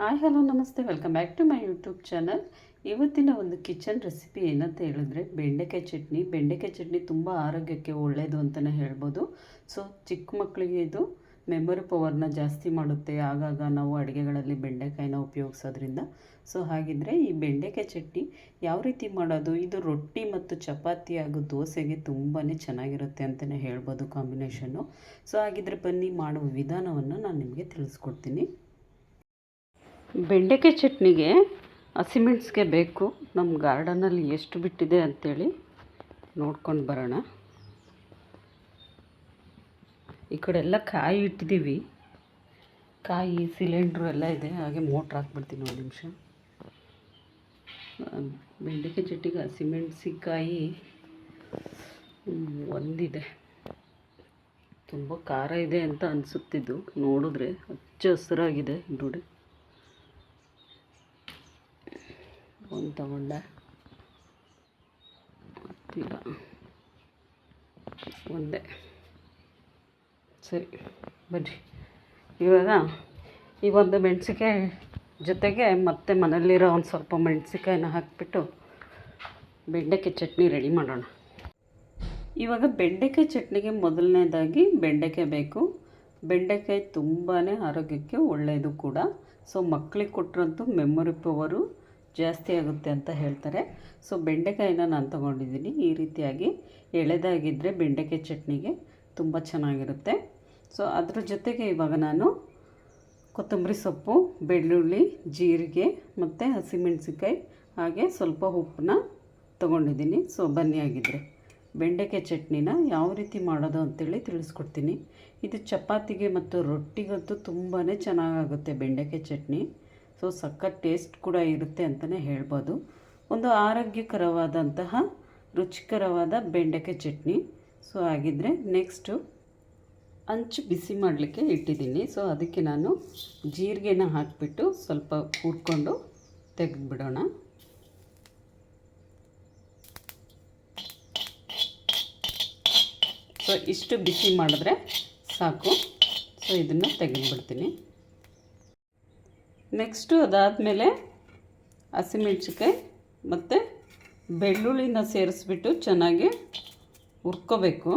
Hi, hello, ನಮಸ್ತೆ. Welcome back to my YouTube channel ಇವತ್ತಿನ ಒಂದು ಕಿಚನ್ ರೆಸಿಪಿ ಏನಂತ ಹೇಳಿದ್ರೆ ಬೆಂಡೆಕಾಯಿ ಚಟ್ನಿ. ಬೆಂಡೆಕಾಯಿ ಚಟ್ನಿ ತುಂಬ ಆರೋಗ್ಯಕ್ಕೆ ಒಳ್ಳೆಯದು ಅಂತಲೇ ಹೇಳ್ಬೋದು. ಸೊ ಚಿಕ್ಕ ಮಕ್ಕಳಿಗೆ ಇದು ಮೆಮೊರಿ ಪವರ್ನ ಜಾಸ್ತಿ ಮಾಡುತ್ತೆ. ಆಗಾಗ ನಾವು ಅಡುಗೆಗಳಲ್ಲಿ ಬೆಂಡೆಕಾಯಿನ ಉಪಯೋಗಿಸೋದ್ರಿಂದ. ಸೊ ಹಾಗಿದ್ರೆ ಈ ಬೆಂಡೆಕಾಯಿ ಚಟ್ನಿ ಯಾವ ರೀತಿ ಮಾಡೋದು? ಇದು ರೊಟ್ಟಿ ಮತ್ತು ಚಪಾತಿ ಹಾಗೂ ದೋಸೆಗೆ ತುಂಬಾ ಚೆನ್ನಾಗಿರುತ್ತೆ ಅಂತಲೇ ಹೇಳ್ಬೋದು ಕಾಂಬಿನೇಷನ್ನು ಸೊ ಹಾಗಿದ್ರೆ ಬನ್ನಿ, ಮಾಡುವ ವಿಧಾನವನ್ನು ನಾನು ನಿಮಗೆ ತಿಳಿಸ್ಕೊಡ್ತೀನಿ. ಬೆಂಡೆಕಾಯಿ ಚಟ್ನಿಗೆ ಹಸಿಮೆಣ್ಸಿಗೆ ಬೇಕು. ನಮ್ಮ ಗಾರ್ಡನಲ್ಲಿ ಎಷ್ಟು ಬಿಟ್ಟಿದೆ ಅಂಥೇಳಿ ನೋಡ್ಕೊಂಡು ಬರೋಣ. ಈ ಕಡೆ ಎಲ್ಲ ಕಾಯಿ ಇಟ್ಟಿದ್ದೀವಿ. ಕಾಯಿ, ಸಿಲಿಂಡ್ರು ಎಲ್ಲ ಇದೆ. ಹಾಗೆ ಮೋಟ್ರ್ ಹಾಕ್ಬಿಡ್ತೀನಿ ಒಂದು ನಿಮಿಷ. ಬೆಂಡೆಕಾಯಿ ಚಟ್ನಿಗೆ ಹಸಿಮೆಣ್ಸಿಕಾಯಿ ಒಂದಿದೆ. ತುಂಬ ಖಾರ ಇದೆ ಅಂತ ಅನಿಸುತ್ತಿದ್ದು ನೋಡಿದ್ರೆ ಹಚ್ಚ ಹಸಿರಾಗಿದೆ ನೋಡಿ. ಒಂದು ತಗೊಂಡೆ. ಮತ್ತೀಗ ಒಂದೇ. ಸರಿ, ಬನ್ನಿ. ಇವಾಗ ಈ ಒಂದು ಮೆಣಸಿಕಾಯಿ ಜೊತೆಗೆ ಮತ್ತೆ ಮನೆಯಲ್ಲಿರೋ ಒಂದು ಸ್ವಲ್ಪ ಮೆಣಸಿಕಾಯಿನ ಹಾಕಿಬಿಟ್ಟು ಬೆಂಡೆಕಾಯಿ ಚಟ್ನಿ ರೆಡಿ ಮಾಡೋಣ. ಇವಾಗ ಬೆಂಡೆಕಾಯಿ ಚಟ್ನಿಗೆ ಮೊದಲನೇದಾಗಿ ಬೆಂಡೆಕಾಯಿ ಬೇಕು. ಬೆಂಡೆಕಾಯಿ ತುಂಬಾ ಆರೋಗ್ಯಕ್ಕೆ ಒಳ್ಳೆಯದು ಕೂಡ. ಸೊ ಮಕ್ಕಳಿಗೆ ಕೊಟ್ಟರಂತೂ ಮೆಮೊರಿ ಪವರು ಜಾಸ್ತಿ ಆಗುತ್ತೆ ಅಂತ ಹೇಳ್ತಾರೆ. ಸೊ, ಬೆಂಡೆಕಾಯಿನ ನಾನು ತೊಗೊಂಡಿದ್ದೀನಿ. ಈ ರೀತಿಯಾಗಿ ಎಳೆದಾಗಿದ್ದರೆ ಬೆಂಡೆಕಾಯಿ ಚಟ್ನಿಗೆ ತುಂಬ ಚೆನ್ನಾಗಿರುತ್ತೆ. ಸೊ, ಅದ್ರ ಜೊತೆಗೆ ಇವಾಗ ನಾನು ಕೊತ್ತಂಬರಿ ಸೊಪ್ಪು, ಬೆಳ್ಳುಳ್ಳಿ, ಜೀರಿಗೆ ಮತ್ತು ಹಸಿಮೆಣಸಿಕಾಯಿ ಹಾಗೆ ಸ್ವಲ್ಪ ಉಪ್ಪನ್ನ ತೊಗೊಂಡಿದ್ದೀನಿ. ಸೊ, ಬನ್ನಿ ಆಗಿದ್ದರೆ ಬೆಂಡೆಕಾಯಿ ಚಟ್ನಿನ ಯಾವ ರೀತಿ ಮಾಡೋದು ಅಂತೇಳಿ ತಿಳಿಸ್ಕೊಡ್ತೀನಿ. ಇದು ಚಪಾತಿಗೆ ಮತ್ತು ರೊಟ್ಟಿಗಂತೂ ತುಂಬಾ ಚೆನ್ನಾಗಾಗುತ್ತೆ ಬೆಂಡೆಕಾಯಿ ಚಟ್ನಿ. ಸೊ ಸಖತ್ ಟೇಸ್ಟ್ ಕೂಡ ಇರುತ್ತೆ ಅಂತಲೇ ಹೇಳ್ಬೋದು. ಒಂದು ಆರೋಗ್ಯಕರವಾದಂತಹ, ರುಚಿಕರವಾದ ಬೆಂಡೆಕಾಯಿ ಚಟ್ನಿ. ಸೊ ಹಾಗಿದ್ರೆ ನೆಕ್ಸ್ಟು ಹಂಚು ಬಿಸಿ ಮಾಡಲಿಕ್ಕೆ ಇಟ್ಟಿದ್ದೀನಿ. ಸೊ ಅದಕ್ಕೆ ನಾನು ಜೀರಿಗೆನ ಹಾಕಿಬಿಟ್ಟು ಸ್ವಲ್ಪ ಹುರ್ಕೊಂಡು ತೆಗೆದುಬಿಡೋಣ. ಸೊ ಇಷ್ಟು ಬಿಸಿ ಮಾಡಿದ್ರೆ ಸಾಕು. ಸೊ ಇದನ್ನು ತೆಗೆದುಬಿಡ್ತೀನಿ. ನೆಕ್ಸ್ಟು ಅದಾದಮೇಲೆ ಹಸಿಮೆಣ್ಸಿಕಾಯಿ ಮತ್ತು ಬೆಳ್ಳುಳ್ಳಿನ ಸೇರಿಸ್ಬಿಟ್ಟು ಚೆನ್ನಾಗಿ ಹುರ್ಕೋಬೇಕು.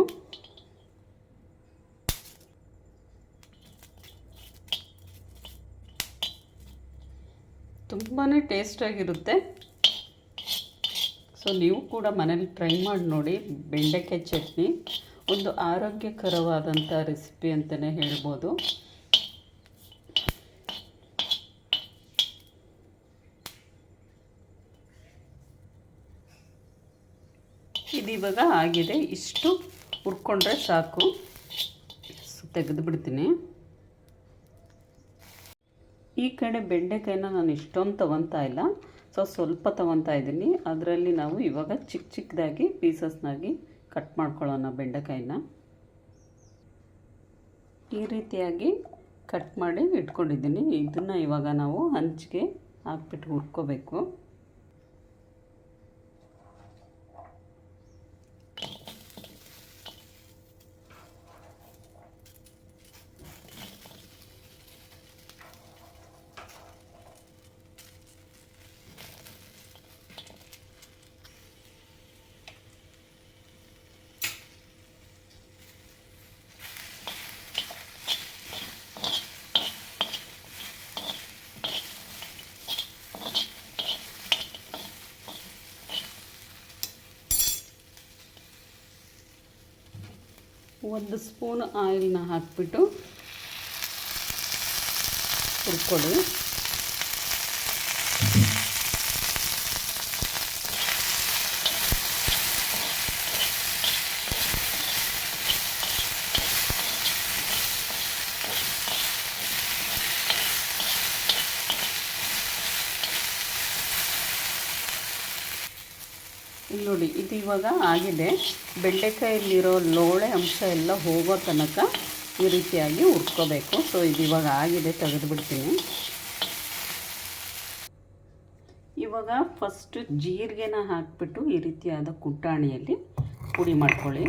ತುಂಬಾ ಟೇಸ್ಟಾಗಿರುತ್ತೆ ಸೊ ನೀವು ಕೂಡ ಮನೇಲಿ ಟ್ರೈ ಮಾಡಿ ನೋಡಿ, ಬೆಂಡೆಕಾಯಿ ಚಟ್ನಿ. ಒಂದು ಆರೋಗ್ಯಕರವಾದಂಥ ರೆಸಿಪಿ ಅಂತಲೇ ಹೇಳ್ಬೋದು. ಇದು ಇವಾಗ ಆಗಿದೆ. ಇಷ್ಟು ಹುರ್ಕೊಂಡ್ರೆ ಸಾಕು. ತೆಗೆದು ಬಿಡ್ತೀನಿ. ಈ ಕಡೆ ಬೆಂಡೆಕಾಯಿನ ನಾನು ಇಷ್ಟೊಂದು ತೊಗೊತಾ ಇಲ್ಲ. ಸೊ, ಸ್ವಲ್ಪ ತೊಗೊತಾ ಇದ್ದೀನಿ. ಅದರಲ್ಲಿ ನಾವು ಇವಾಗ ಚಿಕ್ಕ ಚಿಕ್ಕದಾಗಿ ಪೀಸಸ್ನಾಗಿ ಕಟ್ ಮಾಡ್ಕೊಳ್ಳೋಣ ಬೆಂಡೆಕಾಯಿನ. ಈ ರೀತಿಯಾಗಿ ಕಟ್ ಮಾಡಿ ಇಟ್ಕೊಂಡಿದ್ದೀನಿ. ಇದನ್ನು ಇವಾಗ ನಾವು ಹಂಚಿಗೆ ಹಾಕ್ಬಿಟ್ಟು ಹುರ್ಕೋಬೇಕು. ಒಂದು ಸ್ಪೂನ್ ಆಯಿಲ್ನ ಹಾಕಿಬಿಟ್ಟು ಹುರ್ಕೊಳ್ಳಿ. ನೋಡಿ, ಇದು ಇವಾಗ ಆಗಿದೆ. ಬೆಂಡೆಕಾಯಲ್ಲಿರೋ ಲೋಳೆ ಅಂಶ ಎಲ್ಲ ಹೋಗೋ ತನಕ ಈ ರೀತಿಯಾಗಿ ಹುರ್ಕೋಬೇಕು. ಸೊ ಇದು ಇವಾಗ ಆಗಿದೆ, ತೆಗೆದುಬಿಡ್ತೀನಿ. ಇವಾಗ ಫಸ್ಟು ಜೀರಿಗೆನ ಹಾಕಿಬಿಟ್ಟು ಈ ರೀತಿಯಾದ ಕುಟ್ಟಾಣಿಯಲ್ಲಿ ಪುಡಿ ಮಾಡ್ಕೊಳ್ಳಿ.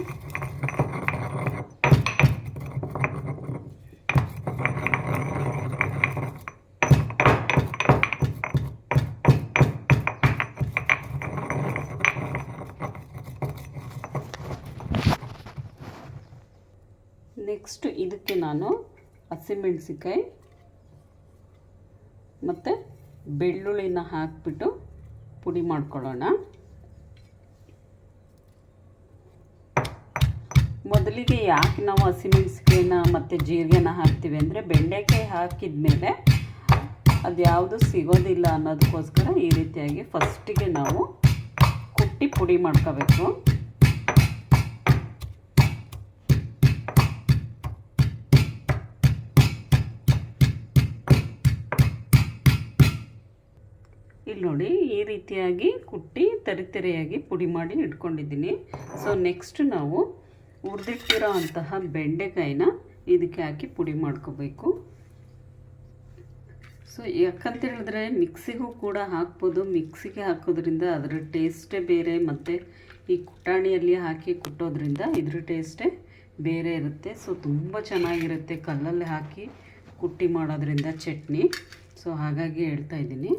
ಇದಕ್ಕೆ ನಾನು ಹಸಿಮೆಣಸಿಕಾಯಿ ಮತ್ತು ಬೆಳ್ಳುಳ್ಳಿನ ಹಾಕಿಬಿಟ್ಟು ಪುಡಿ ಮಾಡ್ಕೊಳ್ಳೋಣ. ಮೊದಲಿಗೆ ಯಾಕೆ ನಾವು ಹಸಿಮೆಣಸಿಕಾಯಿನ ಮತ್ತು ಜೀರಿಗೆನ ಹಾಕ್ತೀವಿ ಅಂದರೆ ಬೆಂಡೆಕಾಯಿ ಹಾಕಿದ ಮೇಲೆ ಅದು ಯಾವುದು ಸಿಗೋದಿಲ್ಲ ಅನ್ನೋದಕ್ಕೋಸ್ಕರ ಈ ರೀತಿಯಾಗಿ ಫಸ್ಟಿಗೆ ನಾವು ಕುಟ್ಟಿ ಪುಡಿ ಮಾಡ್ಕೋಬೇಕು. ನೋಡಿ ಈ ರೀತಿಯಾಗಿ ಕುಟ್ಟಿ ತರಿತರಿಯಾಗಿ ಪುಡಿ ಮಾಡಿ ಇಟ್ಕೊಂಡಿದ್ದೀನಿ. ಸೊ ನೆಕ್ಸ್ಟ್ ನಾವು ಹುರಿದಿಟ್ಟಿರೋ ಅಂತಹ ಬೆಂಡೆಕಾಯಿನ ಇದಕ್ಕೆ ಹಾಕಿ ಪುಡಿ ಮಾಡ್ಕೋಬೇಕು. ಸೊ ಯಾಕಂತ ಹೇಳಿದ್ರೆ ಮಿಕ್ಸಿಗೂ ಕೂಡ ಹಾಕ್ಬೋದು. ಮಿಕ್ಸಿಗೆ ಹಾಕೋದ್ರಿಂದ ಅದರ ಟೇಸ್ಟೇ ಬೇರೆ ಮತ್ತು ಈ ಕುಟಾಣಿಯಲ್ಲಿ ಹಾಕಿ ಕುಟ್ಟೋದ್ರಿಂದ ಇದ್ರ ಟೇಸ್ಟೇ ಬೇರೆ ಇರುತ್ತೆ. ಸೊ ತುಂಬ ಚೆನ್ನಾಗಿರುತ್ತೆ ಕಲ್ಲಲ್ಲಿ ಹಾಕಿ ಕುಟ್ಟಿ ಮಾಡೋದ್ರಿಂದ ಚಟ್ನಿ. ಸೊ ಹಾಗಾಗಿ ಹೇಳ್ತಾ ಇದ್ದೀನಿ.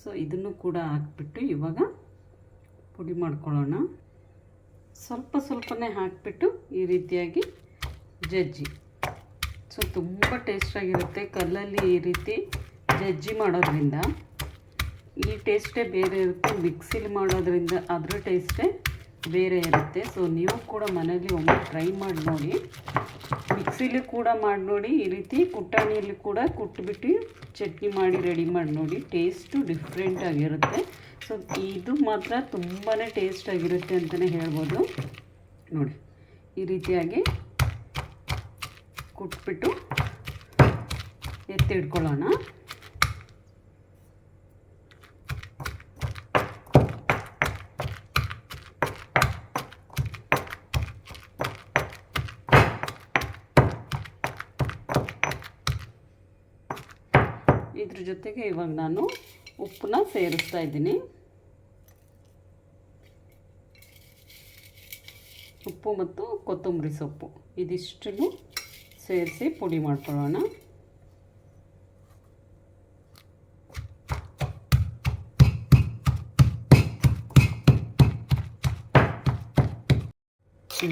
ಸೊ ಇದನ್ನು ಕೂಡ ಹಾಕ್ಬಿಟ್ಟು ಇವಾಗ ಪುಡಿ ಮಾಡ್ಕೊಳ್ಳೋಣ. ಸ್ವಲ್ಪ ಸ್ವಲ್ಪನೇ ಹಾಕಿಬಿಟ್ಟು ಈ ರೀತಿಯಾಗಿ ಜಜ್ಜಿ. ಸೊ ತುಂಬ ಟೇಸ್ಟಾಗಿರುತ್ತೆ ಕಲ್ಲಲ್ಲಿ ಈ ರೀತಿ ಜಜ್ಜಿ ಮಾಡೋದ್ರಿಂದ. ಈ ಟೇಸ್ಟೇ ಬೇರೆ ಇರುತ್ತೆ. ಮಿಕ್ಸಿಲಿ ಮಾಡೋದ್ರಿಂದ ಅದರ ಟೇಸ್ಟೇ ಬೇರೆ ಇರುತ್ತೆ. ಸೊ ನೀವು ಕೂಡ ಮನೇಲಿ ಒಮ್ಮೆ ಟ್ರೈ ಮಾಡಿ ನೋಡಿ. ಮಿಕ್ಸಿಲಿ ಕೂಡ ಮಾಡಿ ನೋಡಿ, ಈ ರೀತಿ ಕುಟ್ಟಾಣಿಯಲ್ಲಿ ಕೂಡ ಕುಟ್ಬಿಟ್ಟು ಚಟ್ನಿ ಮಾಡಿ ರೆಡಿ ಮಾಡಿ ನೋಡಿ. ಟೇಸ್ಟು ಡಿಫ್ರೆಂಟ್ ಆಗಿರುತ್ತೆ. ಸೊ, ಇದು ಮಾತ್ರ ತುಂಬಾ ಟೇಸ್ಟ್ ಆಗಿರುತ್ತೆ ಅಂತಲೇ ಹೇಳ್ಬೋದು. ನೋಡಿ, ಈ ರೀತಿಯಾಗಿ ಕುಟ್ಬಿಟ್ಟು ಎತ್ತಿಡ್ಕೊಳ್ಳೋಣ ಇದ್ರ ಜೊತೆಗೆ ಇವಾಗ ನಾನು ಉಪ್ಪನ್ನ ಸೇರಿಸ್ತಾ ಇದ್ದೀನಿ. ಉಪ್ಪು ಮತ್ತು ಕೊತ್ತಂಬರಿ ಸೊಪ್ಪು. ಇದಿಷ್ಟನ್ನು ಸೇರಿಸಿ ಪುಡಿ ಮಾಡ್ಕೊಳ್ಳೋಣ.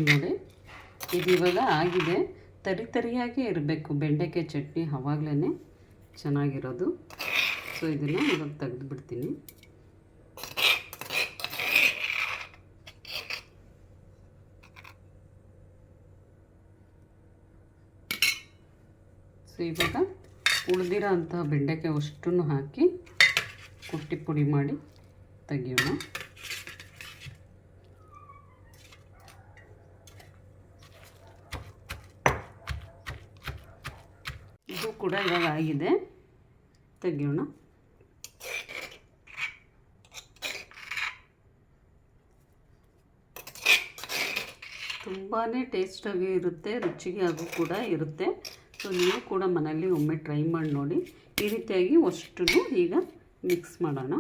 ನೋಡಿ. ಇದು ಇವಾಗ ಆಗಿದೆ. ತರಿ ತರಿಯಾಗಿ ಇರಬೇಕು. ಬೆಂಡೆಕಾಯಿ ಚಟ್ನಿ ಆವಾಗಲೇ ಚೆನ್ನಾಗಿರೋದು. ಸೊ ಇದನ್ನು ಇವಾಗ ತೆಗೆದು ಬಿಡ್ತೀನಿ ಸೊ ಇವಾಗ ಉಳಿದಿರೋ ಅಂತಹ ಬೆಂಡೆಕಾಯಿ ಅಷ್ಟನ್ನು ಹಾಕಿ ಕುಟ್ಟಿ ಪುಡಿ ಮಾಡಿ ತೆಗಿಯೋಣ. ಇದು ಕೂಡ ಇವಾಗ ಆಗಿದೆ. ತೆಗಿಯೋಣ. ತುಂಬಾ ಟೇಸ್ಟಾಗಿ ಇರುತ್ತೆ, ರುಚಿಗೆ ಅದು ಕೂಡ ಇರುತ್ತೆ. ಸೊ ನೀವು ಕೂಡ ಮನೆಯಲ್ಲಿ ಒಮ್ಮೆ ಟ್ರೈ ಮಾಡಿ ನೋಡಿ. ಈ ರೀತಿಯಾಗಿ ಅಷ್ಟನ್ನು ಈಗ ಮಿಕ್ಸ್ ಮಾಡೋಣ.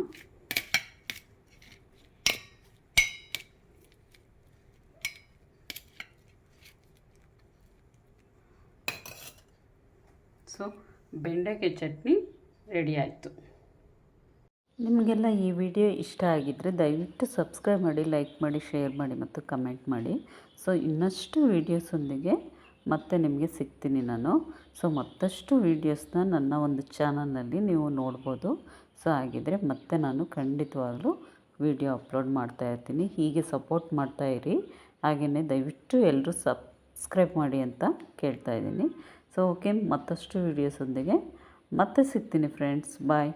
ಸೊ ಬೆಂಡೆಕಾಯಿ ಚಟ್ನಿ ರೆಡಿ ಆಯಿತು. ನಿಮಗೆಲ್ಲ ಈ ವಿಡಿಯೋ ಇಷ್ಟ ಆಗಿದ್ದರೆ ದಯವಿಟ್ಟು ಸಬ್ಸ್ಕ್ರೈಬ್ ಮಾಡಿ, ಲೈಕ್ ಮಾಡಿ, ಶೇರ್ ಮಾಡಿ ಮತ್ತು ಕಮೆಂಟ್ ಮಾಡಿ. ಸೊ ಇನ್ನಷ್ಟು ವೀಡಿಯೋಸೊಂದಿಗೆ ಮತ್ತೆ ನಿಮಗೆ ಸಿಗ್ತೀನಿ ನಾನು. ಸೊ ಮತ್ತಷ್ಟು ವೀಡಿಯೋಸ್ನ ನನ್ನ ಒಂದು ಚಾನಲ್ನಲ್ಲಿ ನೀವು ನೋಡ್ಬೋದು. ಸೊ ಹಾಗಿದ್ರೆ ಮತ್ತೆ ನಾನು ಖಂಡಿತವಾಗಲೂ ವಿಡಿಯೋ ಅಪ್ಲೋಡ್ ಮಾಡ್ತಾ ಇರ್ತೀನಿ. ಹೀಗೆ ಸಪೋರ್ಟ್ ಮಾಡ್ತಾ ಇರಿ. ಹಾಗೆಯೇ ದಯವಿಟ್ಟು ಎಲ್ಲರೂ ಸಬ್ಸ್ಕ್ರೈಬ್ ಮಾಡಿ ಅಂತ ಕೇಳ್ತಾ ಇದ್ದೀನಿ. ಸೊ ಓಕೆ ಮತ್ತಷ್ಟು ವೀಡಿಯೋಸೊಂದಿಗೆ ಮತ್ತೆ ಸಿಗ್ತೀನಿ ಫ್ರೆಂಡ್ಸ್ ಬಾಯ್